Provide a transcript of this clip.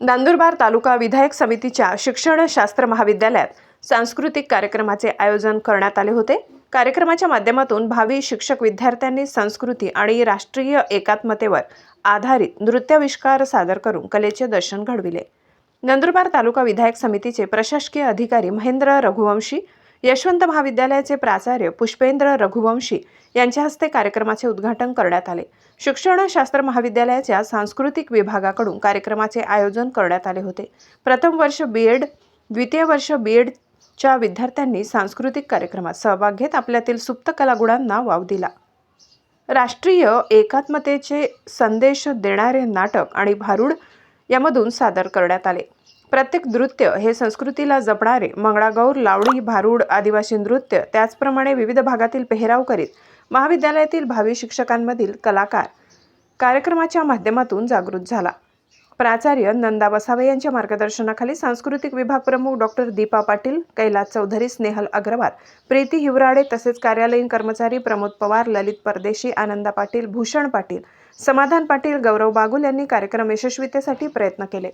नंदुरबार तालुका विधायक समितीच्या शिक्षणशास्त्र महाविद्यालयात सांस्कृतिक कार्यक्रमाचे आयोजन करण्यात आले होते. कार्यक्रमाच्या माध्यमातून भावी शिक्षक विद्यार्थ्यांनी संस्कृती आणि राष्ट्रीय एकात्मतेवर आधारित नृत्याविष्कार सादर करून कलेचे दर्शन घडविले. नंदुरबार तालुका विधायक समितीचे प्रशासकीय अधिकारी महेंद्र रघुवंशी यशवंत महाविद्यालयाचे प्राचार्य पुष्पेंद्र रघुवंशी यांच्या हस्ते कार्यक्रमाचे उद्घाटन करण्यात आले. शिक्षणशास्त्र महाविद्यालयाच्या सांस्कृतिक विभागाकडून कार्यक्रमाचे आयोजन करण्यात आले होते. प्रथम वर्ष बी एड द्वितीय वर्ष बी एडच्या विद्यार्थ्यांनी सांस्कृतिक कार्यक्रमात सहभाग घेत आपल्यातील सुप्त कलागुणांना वाव दिला. राष्ट्रीय एकात्मतेचे संदेश देणारे नाटक आणि भारूड यामधून सादर करण्यात आले. प्रत्येक नृत्य हे संस्कृतीला जपणारे मंगळागौर लावणी भारूड आदिवासी नृत्य त्याचप्रमाणे विविध भागातील पेहराव करीत महाविद्यालयातील भावी शिक्षकांमधील कलाकार कार्यक्रमाच्या माध्यमातून जागृत झाला. प्राचार्य नंदा वसावे यांच्या मार्गदर्शनाखाली सांस्कृतिक विभाग प्रमुख डॉक्टर दीपा पाटील कैलास चौधरी स्नेहल अग्रवाल प्रीती हिवराडे तसेच कार्यालयीन कर्मचारी प्रमोद पवार ललित परदेशी आनंदा पाटील भूषण पाटील समाधान पाटील गौरव बागुल यांनी कार्यक्रम यशस्वीतेसाठी प्रयत्न केले.